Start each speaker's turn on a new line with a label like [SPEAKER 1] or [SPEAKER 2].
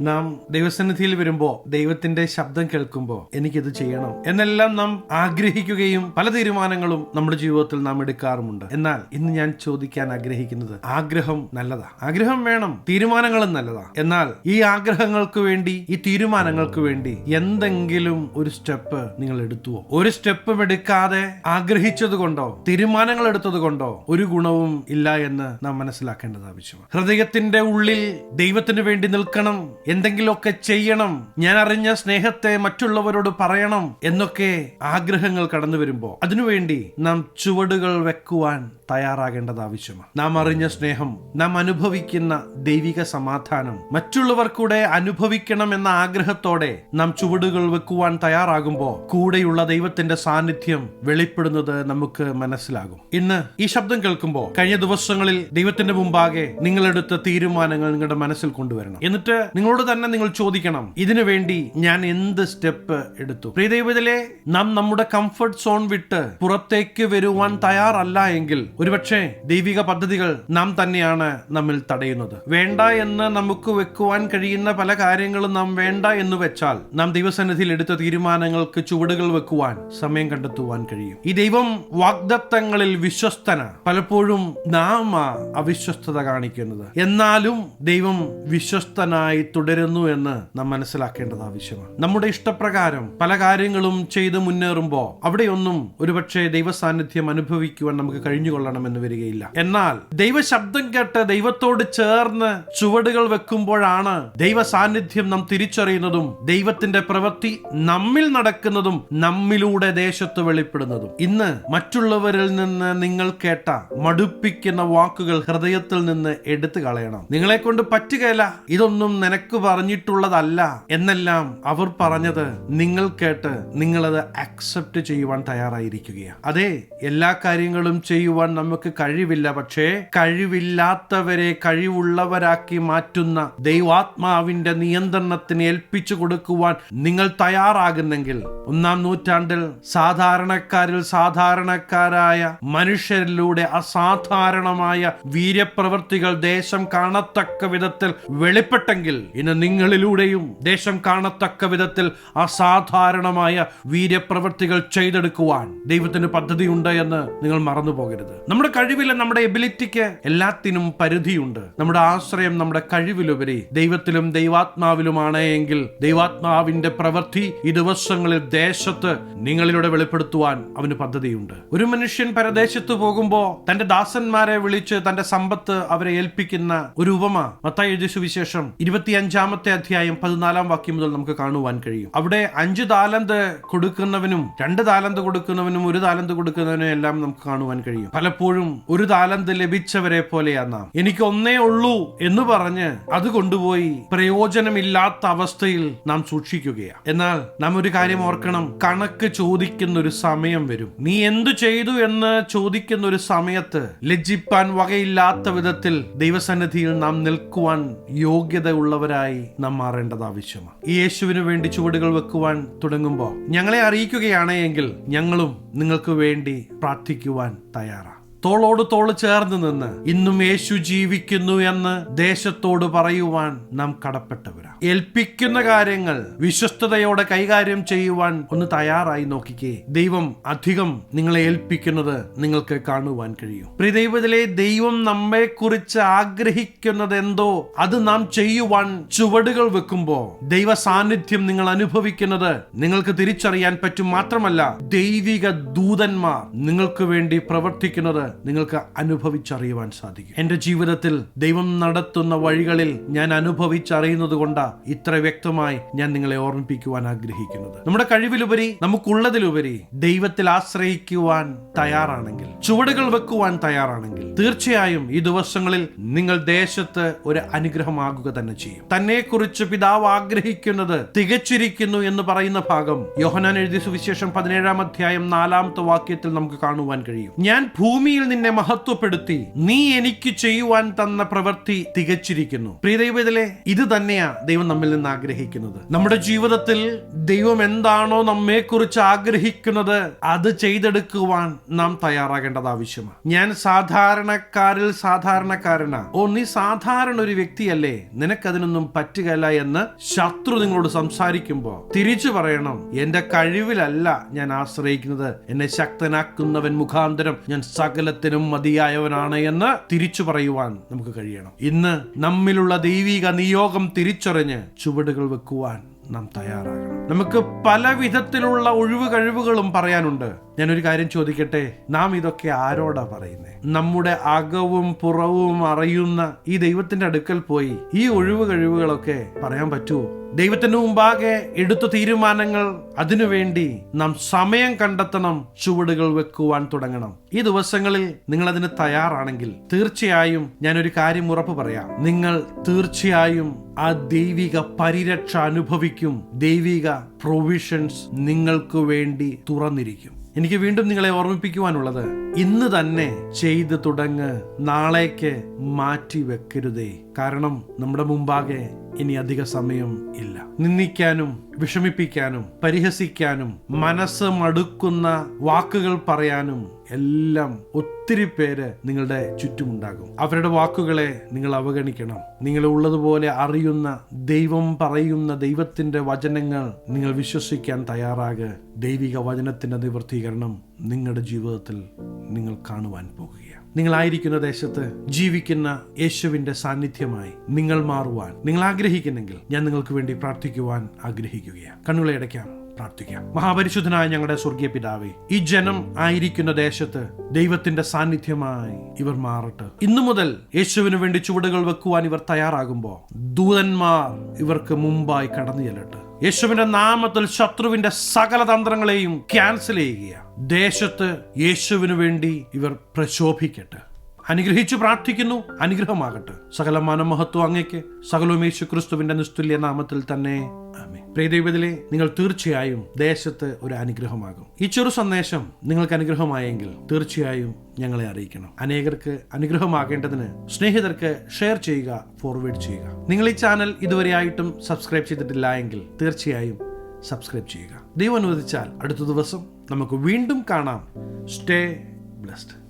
[SPEAKER 1] നാം ദൈവസന്നിധിയിൽ വരുമ്പോ ദൈവത്തിന്റെ ശബ്ദം കേൾക്കുമ്പോ എനിക്കിത് ചെയ്യണം. എന്നെല്ലാം നാം ആഗ്രഹിക്കുകയും പല തീരുമാനങ്ങളും നമ്മുടെ ജീവിതത്തിൽ നാം എടുക്കാറുമുണ്ട്. എന്നാൽ ഇന്ന് ഞാൻ ചോദിക്കാൻ ആഗ്രഹിക്കുന്നത് ആഗ്രഹം നല്ലതാ. ആഗ്രഹം വേണം തീരുമാനങ്ങളും നല്ലതാ. എന്നാൽ ഈ ആഗ്രഹങ്ങൾക്ക് വേണ്ടി ഈ തീരുമാനങ്ങൾക്ക് വേണ്ടി എന്തെങ്കിലും ഒരു സ്റ്റെപ്പ് നിങ്ങൾ എടുത്തുവോ? ഒരു സ്റ്റെപ്പും എടുക്കാതെ ആഗ്രഹിച്ചത് കൊണ്ടോ തീരുമാനങ്ങൾ എടുത്തത് കൊണ്ടോ ഒരു ഗുണവും ഇല്ല എന്ന് നാം മനസ്സിലാക്കേണ്ടത് ആവശ്യമാണ്. ഹൃദയത്തിന്റെ ഉള്ളിൽ ദൈവത്തിന് വേണ്ടി നിൽക്കണം എന്തെങ്കിലുമൊക്കെ ചെയ്യണം ഞാൻ അറിഞ്ഞ സ്നേഹത്തെ മറ്റുള്ളവരോട് പറയണം എന്നൊക്കെ ആഗ്രഹങ്ങൾ കടന്നു വരുമ്പോൾ അതിനുവേണ്ടി നാം ചുവടുകൾ വെക്കുവാൻ തയ്യാറാകേണ്ടത് ആവശ്യമാണ് നാം അറിഞ്ഞ സ്നേഹം നാം അനുഭവിക്കുന്ന ദൈവിക സമാധാനം മറ്റുള്ളവർ കൂടെ അനുഭവിക്കണം എന്ന ആഗ്രഹത്തോടെ നാം ചുവടുകൾ വെക്കുവാൻ തയ്യാറാകുമ്പോൾ കൂടെയുള്ള ദൈവത്തിന്റെ സാന്നിധ്യം വെളിപ്പെടുന്നത് നമുക്ക് മനസ്സിലാകും. ഇന്ന് ഈ ശബ്ദം കേൾക്കുമ്പോൾ കഴിഞ്ഞ ദിവസങ്ങളിൽ ദൈവത്തിന്റെ മുമ്പാകെ നിങ്ങളെടുത്ത തീരുമാനങ്ങൾ നിങ്ങളുടെ മനസ്സിൽ കൊണ്ടുവരണം. എന്നിട്ട് നിങ്ങളോട് തന്നെ നിങ്ങൾ ചോദിക്കണം ഇതിനു വേണ്ടി ഞാൻ എന്ത് സ്റ്റെപ്പ് എടുത്തു? പ്രിയ നാം നമ്മുടെ കംഫർട്ട് സോൺ വിട്ട് പുറത്തേക്ക് വരുവാൻ തയ്യാറല്ല എങ്കിൽ ഒരുപക്ഷെ ദൈവിക പദ്ധതികൾ നാം തന്നെയാണ് നമ്മിൽ തടയുന്നത്. വേണ്ട എന്ന് നമുക്ക് വെക്കുവാൻ കഴിയുന്ന പല കാര്യങ്ങളും നാം വേണ്ട എന്ന് വെച്ചാൽ നാം ദൈവസന്നിധിയിൽ എടുത്ത തീരുമാനങ്ങൾക്ക് ചുവടുകൾ വെക്കുവാൻ സമയം കണ്ടെത്തുവാൻ കഴിയും. ഈ ദൈവം വാഗ്ദത്തങ്ങളിൽ വിശ്വസ്തന. പലപ്പോഴും നാം അവിശ്വസ്തത കാണിക്കുന്നത്. എന്നാലും ദൈവം വിശ്വസ്തനായി തുടരുന്നു എന്ന് നാം മനസ്സിലാക്കേണ്ടത് ആവശ്യമാണ്. നമ്മുടെ ഇഷ്ടപ്രകാരം പല കാര്യങ്ങളും ചെയ്ത് മുന്നേറുമ്പോൾ അവിടെയൊന്നും ഒരുപക്ഷെ ദൈവസാന്നിധ്യം അനുഭവിക്കുവാൻ നമുക്ക് കഴിഞ്ഞുകൊള്ളണമെന്ന് വരികയില്ല. എന്നാൽ ദൈവശബ്ദം കേട്ട് ദൈവത്തോട് ചേർന്ന് ചുവടുകൾ വെക്കുമ്പോഴാണ് ദൈവ സാന്നിധ്യം നാം തിരിച്ചറിയുന്നതും ദൈവത്തിന്റെ പ്രവൃത്തി നമ്മിൽ നടക്കുന്നതും നമ്മിലൂടെ ദേശത്ത് വെളിപ്പെടുന്നതും. ഇന്ന് മറ്റുള്ളവരിൽ നിന്ന് നിങ്ങൾ കേട്ട മടുപ്പിക്കുന്ന വാക്കുകൾ ഹൃദയത്തിൽ നിന്ന് എടുത്തു കളയണം. നിങ്ങളെ കൊണ്ട് പറ്റുകയില്ല. ഇതൊന്നും നിനക്ക് പറഞ്ഞിട്ടുള്ളതല്ല എന്നെല്ലാം അവർ പറഞ്ഞത് നിങ്ങൾ കേട്ട് നിങ്ങളത് അക്സെപ്റ്റ് ചെയ്യുവാൻ തയ്യാറായിരിക്കുകയാണ്. അതെ എല്ലാ കാര്യങ്ങളും ചെയ്യുവാൻ നമുക്ക് കഴിവില്ല പക്ഷേ കഴിവില്ലാത്തവരെ കഴിവുള്ളവരാക്കി മാറ്റുന്ന ദൈവാത്മാവിന്റെ നിയന്ത്രണത്തിന് ഏൽപ്പിച്ചു കൊടുക്കുവാൻ നിങ്ങൾ തയ്യാറാകുന്നെങ്കിൽ ഒന്നാം നൂറ്റാണ്ടിൽ സാധാരണക്കാരിൽ സാധാരണക്കാരായ മനുഷ്യരിലൂടെ അസാധാരണമായ വീര്യപ്രവൃത്തികൾ ദേശം കാണത്തക്ക വിധത്തിൽ വെളിപ്പെട്ടെങ്കിൽ ഇന്ന് നിങ്ങളിലൂടെയും ദേശം കാണത്തക്ക വിധത്തിൽ അസാധാരണമായ വീര്യപ്രവൃത്തികൾ ചെയ്തെടുക്കുവാൻ ദൈവത്തിന് പദ്ധതിയുണ്ട് എന്ന് നിങ്ങൾ മറന്നു പോകരുത് നമ്മുടെ കഴിവില്ല നമ്മുടെ എബിലിറ്റിക്ക് എല്ലാത്തിനും പരിധിയുണ്ട്. നമ്മുടെ ആശ്രയം നമ്മുടെ കഴിവിലുപരി ദൈവത്തിലും ദൈവാത്മാവിലുമാണ് എങ്കിൽ ദൈവാത്മാവിന്റെ പ്രവൃത്തി ഈ ദിവസങ്ങളിൽ ദേശത്ത് നിങ്ങളിലൂടെ വെളിപ്പെടുത്തുവാൻ അവന് പദ്ധതിയുണ്ട്. ഒരു മനുഷ്യൻ പരദേശത്ത് പോകുമ്പോ തന്റെ ദാസന്മാരെ വിളിച്ച് തന്റെ സമ്പത്ത് അവരെ ഏൽപ്പിക്കുന്ന ഒരു ഉപമ മത്തായി എഴുതിയ സുവിശേഷം ഇരുപത്തിയഞ്ചാമത്തെ അധ്യായം പതിനാലാം വാക്യം മുതൽ നമുക്ക് കാണുവാൻ കഴിയും. അവിടെ അഞ്ച് താലന്ത് കൊടുക്കുന്നവനും രണ്ട് താലന്ത് കൊടുക്കുന്നവനും ഒരു താലന്ത് കൊടുക്കുന്നവനും എല്ലാം നമുക്ക് കാണുവാൻ കഴിയും. പലപ്പോഴും ഒരു താലന്ത് ലഭിച്ചവരെ പോലെയാണ് നാം. എനിക്ക് ഒന്നേ ഉള്ളൂ എന്ന് പറഞ്ഞ് അത് കൊണ്ടുപോയി പ്രയോജനമില്ലാത്ത അവസ്ഥയിൽ നാം സൂക്ഷിക്കുകയാണ് എന്നാൽ നാം ഒരു കാര്യം ഓർക്കണം. കണക്ക് ചോദിക്കുന്ന ഒരു സമയം വരും. നീ എന്തു ചെയ്തു എന്ന് ചോദിക്കുന്ന ഒരു സമയത്ത് ലജ്ജിപ്പാൻ വകയില്ലാത്ത വിധത്തിൽ ദൈവസന്നിധിയിൽ നാം നിൽക്കുവാൻ യോഗ്യതയുള്ളവരായി നാം മാറേണ്ടത് ആവശ്യമാണ് ഈ യേശുവിന് വേണ്ടി ചുവടുകൾ വെക്കുവാൻ തുടങ്ങുമ്പോൾ ഞങ്ങളെ അറിയിക്കുകയാണെങ്കിൽ ഞങ്ങളും നിങ്ങൾക്ക് വേണ്ടി പ്രാർത്ഥിക്കുവാൻ തയ്യാറാണ് തോളോട് തോൾ ചേർന്ന് നിന്ന് ഇന്നും യേശു ജീവിക്കുന്നു എന്ന് ദേശത്തോട് പറയുവാൻ നാം കടപ്പെട്ടവരാണ് ഏൽപ്പിക്കുന്ന കാര്യങ്ങൾ വിശ്വസ്തയോടെ കൈകാര്യം ചെയ്യുവാൻ ഒന്ന് തയ്യാറായി നോക്കിക്കേ. ദൈവം അധികം നിങ്ങളെ ഏൽപ്പിക്കുന്നത് നിങ്ങൾക്ക് കാണുവാൻ കഴിയും. പ്രിദൈവത്തിലെ ദൈവം നമ്മെ കുറിച്ച് ആഗ്രഹിക്കുന്നത് എന്തോ അത് നാം ചെയ്യുവാൻ ചുവടുകൾ വെക്കുമ്പോ ദൈവ സാന്നിധ്യം നിങ്ങൾ അനുഭവിക്കുന്നത് നിങ്ങൾക്ക് തിരിച്ചറിയാൻ പറ്റും മാത്രമല്ല ദൈവിക ദൂതന്മാർ നിങ്ങൾക്ക് വേണ്ടി പ്രവർത്തിക്കുന്നത് നിങ്ങൾക്ക് അനുഭവിച്ചറിയുവാൻ സാധിക്കും. എന്റെ ജീവിതത്തിൽ ദൈവം നടത്തുന്ന വഴികളിൽ ഞാൻ അനുഭവിച്ചറിയുന്നത് കൊണ്ട് ഇത്ര വ്യക്തമായി ഞാൻ നിങ്ങളെ ഓർമ്മിപ്പിക്കുവാൻ ആഗ്രഹിക്കുന്നത്. നമ്മുടെ കഴിവിലുപരി നമുക്കുള്ളതിലുപരി ദൈവത്തിൽ ആശ്രയിക്കുവാൻ തയ്യാറാണെങ്കിൽ ചുവടുകൾ വെക്കുവാൻ തയ്യാറാണെങ്കിൽ തീർച്ചയായും ഈ ദിവസങ്ങളിൽ നിങ്ങൾ ദേശത്ത് ഒരു അനുഗ്രഹമാകുക തന്നെ ചെയ്യും. തന്നെക്കുറിച്ച് പിതാവ് ആഗ്രഹിക്കുന്നത് തികച്ചിരിക്കുന്നു എന്ന് പറയുന്ന ഭാഗം യോഹനാൻ എഴുതിയ സുവിശേഷം പതിനേഴാം അധ്യായം നാലാമത്തെ വാക്യത്തിൽ നമുക്ക് കാണുവാൻ കഴിയും. ഞാൻ ഭൂമിയിൽ ഭൂമിയിൽ നിന്നെ മഹത്വപ്പെടുത്തി നീ എനിക്ക് ചെയ്യുവാൻ തന്ന പ്രവൃത്തി തികച്ചിരിക്കുന്നു. പ്രിയദൈവത്തിലെ ഇത് തന്നെയാ ദൈവം നമ്മിൽ നിന്ന് ആഗ്രഹിക്കുന്നത്. നമ്മുടെ ജീവിതത്തിൽ ദൈവം എന്താണോ നമ്മെക്കുറിച്ച് ആഗ്രഹിക്കുന്നത് അത് ചെയ്തെടുക്കുവാൻ നാം തയ്യാറാകേണ്ടത് ആവശ്യമാണ്. ഞാൻ സാധാരണക്കാരിൽ സാധാരണക്കാരനാ. ഓ നീ സാധാരണ ഒരു വ്യക്തിയല്ലേ? നിനക്കതിനൊന്നും പറ്റുകയില്ല എന്ന് ശത്രു നിങ്ങളോട് സംസാരിക്കുമ്പോൾ തിരിച്ചു പറയണം. എന്റെ കഴിവിലല്ല ഞാൻ ആശ്രയിക്കുന്നത്. എന്നെ ശക്തനാക്കുന്നവൻ മുഖാന്തരം ഞാൻ സകലത്തിനും മതിയായവനാണ് എന്ന് തിരിച്ചു പറയുവാൻ നമുക്ക് കഴിയണം. ഇന്ന് നമ്മിലുള്ള ദൈവിക നിയോഗം തിരിച്ചറിഞ്ഞ് ചുവടുകൾ വെക്കുവാൻ നാം തയ്യാറാകണം. നമുക്ക് പല വിധത്തിലുള്ള ഒഴിവ് കഴിവുകളും പറയാനുണ്ട്. ഞാനൊരു കാര്യം ചോദിക്കട്ടെ? നാം ഇതൊക്കെ ആരോടാ പറയുന്നത് നമ്മുടെ അകവും പുറവും അറിയുന്ന ഈ ദൈവത്തിന്റെ അടുക്കൽ പോയി ഈ ഒഴിവ് കഴിവുകളൊക്കെ പറയാൻ പറ്റുമോ ദൈവത്തിന് മുമ്പാകെ എടുത്ത തീരുമാനങ്ങൾ അതിനുവേണ്ടി നാം സമയം കണ്ടെത്തണം ചുവടുകൾ വെക്കുവാൻ തുടങ്ങണം. ഈ ദിവസങ്ങളിൽ നിങ്ങൾ അതിന് തയ്യാറാണെങ്കിൽ തീർച്ചയായും ഞാനൊരു കാര്യം ഉറപ്പ് പറയാം. നിങ്ങൾ തീർച്ചയായും ആ ദൈവിക പരിരക്ഷ അനുഭവിക്കും. ദൈവിക പ്രൊവിഷൻസ് നിങ്ങൾക്ക് വേണ്ടി തുറന്നിരിക്കും. എനിക്ക് വീണ്ടും നിങ്ങളെ ഓർമ്മിപ്പിക്കുവാനുള്ളത്. ഇന്ന് തന്നെ ചെയ്ത് തുടങ്ങ്. നാളേക്ക് മാറ്റി വെക്കരുതേ കാരണം നമ്മുടെ മുമ്പാകെ ഇനി അധിക സമയം ഇല്ല. നിന്ദിക്കാനും വിഷമിപ്പിക്കാനും പരിഹസിക്കാനും മനസ്സ് മടുക്കുന്ന വാക്കുകൾ പറയാനും എല്ലാം ഒത്തിരി പേര് നിങ്ങളുടെ ചുറ്റുമുണ്ടാകും. അവരുടെ വാക്കുകളെ നിങ്ങൾ അവഗണിക്കണം. നിങ്ങൾ ഉള്ളതുപോലെ അറിയുന്ന ദൈവം പറയുന്ന ദൈവത്തിന്റെ വചനങ്ങൾ നിങ്ങൾ വിശ്വസിക്കാൻ തയ്യാറാകുക ദൈവിക വചനത്തിന്റെ നിവർത്തീകരണം നിങ്ങളുടെ ജീവിതത്തിൽ നിങ്ങൾ കാണുവാൻ പോകുകയാണ്. നിങ്ങളായിരിക്കുന്ന ദേശത്ത് ജീവിക്കുന്ന യേശുവിന്റെ സാന്നിധ്യമായി നിങ്ങൾ മാറുവാൻ നിങ്ങൾ ആഗ്രഹിക്കുന്നെങ്കിൽ ഞാൻ നിങ്ങൾക്ക് വേണ്ടി പ്രാർത്ഥിക്കുവാൻ ആഗ്രഹിക്കുകയാണ്. കണ്ണുകളെ അടയ്ക്കാം പ്രാർത്ഥിക്കാം. മഹാപരിശുദ്ധനായ ഞങ്ങളുടെ സ്വർഗീയ പിതാവേ ഈ ജനം ആയിരിക്കുന്ന ദേശത്ത് ദൈവത്തിന്റെ സാന്നിധ്യമായി ഇവർ മാറട്ടെ. ഇന്നു മുതൽ യേശുവിന് വേണ്ടി ചുവടുകൾ വെക്കുവാൻ ഇവർ തയ്യാറാകുമ്പോൾ ദൂതന്മാർ ഇവർക്ക് മുമ്പായി കടന്നു ചെല്ലട്ടെ. യേശുവിന്റെ നാമത്തിൽ ശത്രുവിന്റെ സകല തന്ത്രങ്ങളെയും ക്യാൻസൽ ചെയ്യുക ദേശത്ത് യേശുവിന് വേണ്ടി ഇവർ പ്രശോഭിക്കട്ടെ. അനുഗ്രഹിച്ചു പ്രാർത്ഥിക്കുന്നു അനുഗ്രഹമാകട്ടെ. സകല മനമഹത്വം അങ്ങയ്ക്ക് സകലവും യേശു ക്രിസ്തുവിന്റെ നിസ്തുല്യ നാമത്തിൽ തന്നെ. ആമേൻ. പ്രിയ ദൈവത്തിലെ നിങ്ങൾ തീർച്ചയായും ദേശത്ത് ഒരു അനുഗ്രഹമാകും. ഈ ചെറു സന്ദേശം നിങ്ങൾക്ക് അനുഗ്രഹമായെങ്കിൽ തീർച്ചയായും ഞങ്ങളെ അറിയിക്കണം. അനേകർക്ക് അനുഗ്രഹമാകേണ്ടതിന് സ്നേഹിതർക്ക് ഷെയർ ചെയ്യുക ഫോർവേഡ് ചെയ്യുക. നിങ്ങൾ ഈ ചാനൽ ഇതുവരെ ആയിട്ടും സബ്സ്ക്രൈബ് ചെയ്തിട്ടില്ല എങ്കിൽ തീർച്ചയായും സബ്സ്ക്രൈബ് ചെയ്യുക. ദൈവം അനുവദിച്ചാൽ അടുത്ത ദിവസം നമുക്ക് വീണ്ടും കാണാം. Stay blessed.